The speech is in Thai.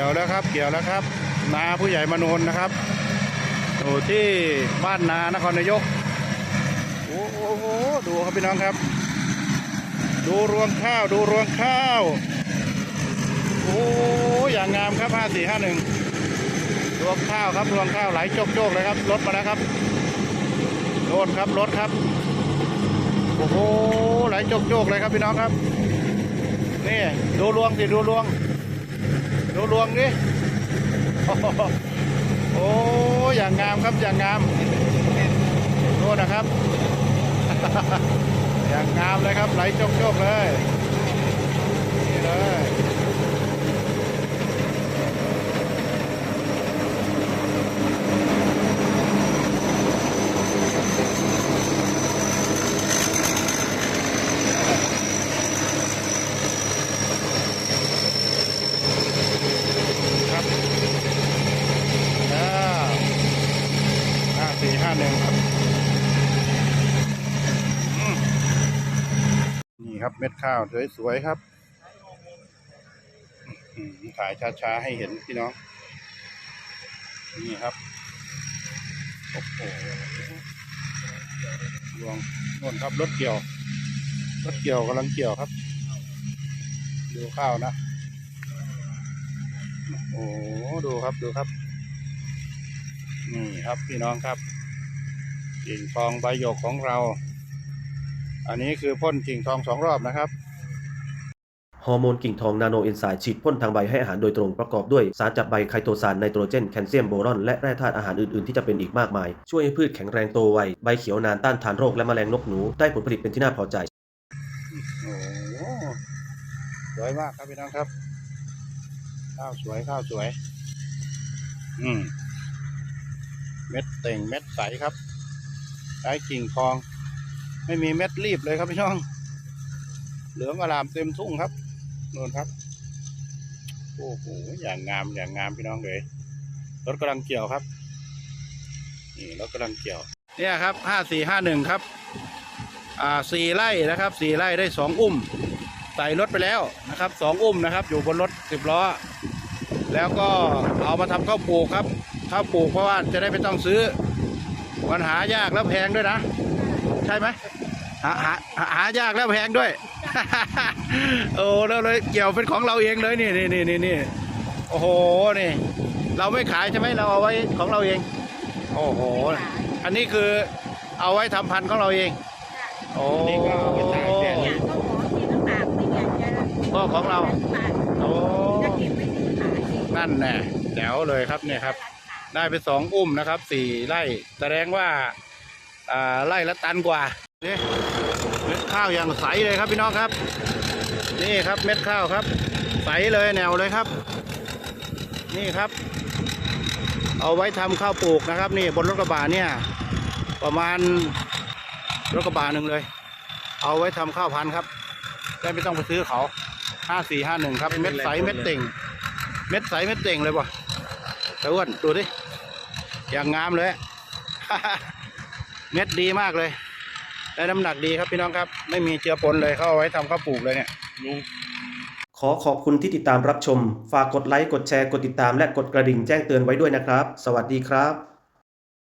กี่ยวแล้วครับ เกี่ยวแล้วครับ นาผู้ใหญ่มโนนนะครับอยู่ที่บ้านนานครนายกโอ้โหดูครับพี่น้องครับ ดูรวงข้าวดูรวงข้าวโอ้อย่างงามครับห้าสี่ห้าหนึ่งรวงข้าวครับรวงข้าวไหลโจกๆเลยครับรถมาแล้วครับโดนครับรถครับโอ้โหไหลโจกๆเลยครับพี่น้องครับนี่ดูรวงสิดูรวง ดูรวงดิโอ้โหโอ้อย่างงามครับอย่างงามโทษนะครับ อย่างงามเลยครับไหลโจกๆเลย นี่เลยครับอ่าห้าสี่ห้าหนึ่งครับอืมนี่ ครับ เม็ดข้าวสวยๆครับถ่ายช้าๆให้เห็นพี่น้อง นี่ครับ โอ้โหลวงนวนครับรถเกี่ยว รถเกี่ยวกำลังเกี่ยวครับ ดูข้าวนะ โอ้ดูครับดูครับ นี่ครับพี่น้องครับกิ่งทองใบหยกของเรา อันนี้คือพ่นกิ่งทองสองรอบนะครับฮอร์โมนกิ่งทองนาโนเอนไซม์ฉีดพ่นทางใบให้อาหารโดยตรงประกอบด้วยสารจับใบไคโตซานไนโตรเจนแคลเซียมโบรอน และแร่ธาตุอาหารอื่น ๆ ที่จะเป็นอีกมากมาย ช่วยให้พืชแข็งแรงโตไว ใบเขียวนานต้านทานโรคและแมลงนกหนู ได้ผลผลิตเป็นที่น่าพอใจโอ้โหสวยมากครับพี่น้องครับ ข้าวสวยข้าวสวย อืม เม็ดเต่งเม็ดใสครับใช้กิ่งทอง ไม่มีเม็ดรีบเลยครับพี่น้อง เหลืองอลามเต็มทุ่งครับนู่นครับ โอ้โห อย่างงามอย่างงามพี่น้องเลย รถกำลังเกี่ยวครับ นี่รถกำลังเกี่ยว เนี่ยครับห้าสี่ห้าหนึ่งครับ อ่าสี่ไร่นะครับสี่ไร่ได้สองอุ้ม ใส่รถไปแล้วนะครับสองอุ้มนะครับ อยู่บนรถสิบล้อ แล้วก็เอามาทำข้าวปลูกครับข้าวปลูกเพราะว่าจะได้ไม่ต้องซื้อ มันหายากแล้วแพงด้วยนะ ช่ไหมหาหาหาหายากแล้วแพงด้วย โอ้แล้วเลยเกี่ยวเป็นของเราเองเลยนี่นี่นี่นี่นี่โอ้โหนี่ เราไม่ขายใช่ไหมเราเอาไว้ของเราเอง โอ้โห อันนี้คือเอาไว้ทำพันธุ์ของเราเองโอ้นี่ก็เอาไปตากแดดเนี่ยก็หมอที่น้ำตาลไม่อยากจะก็ของเราตากโอ้จะเก็บไว้ที่ขายเองนั่นแน่แจ๋วเลยครับเนี่ยครับ ได้ไปสองอุ้มนะครับสี่ไร่แสดงว่าอ่า ไร่ละตันกว่านี่เม็ดข้าวอย่างใสเลยครับพี่น้องครับ นี่ครับเม็ดข้าวครับ ใสเลยแนวเลยครับ นี่ครับ เอาไว้ทำข้าวปลูกนะครับ นี่บนรถกระบะเนี่ย ประมาณรถกระบะหนึ่งเลย เอาไว้ทำข้าวพันธุ์ครับได้ไม่ต้องไปซื้อเขาห้าสี่ห้าหนึ่งครับ เม็ดใสเม็ดเต่ง เม็ดใสเม็ดเต่งเลยป่ะตะอ้วนดูดิอย่างงามเลย เม็ดดีมากเลย ได้น้ำหนักดีครับพี่น้องครับ ไม่มีเจือปนเลยเขาเอาไว้ทำข้าวปลูกเลยเนี่ยขอขอบคุณที่ติดตามรับชม ฝากกดไลค์ กดแชร์ กดติดตาม และกดกระดิ่งแจ้งเตือนไว้ด้วยนะครับ สวัสดีครับ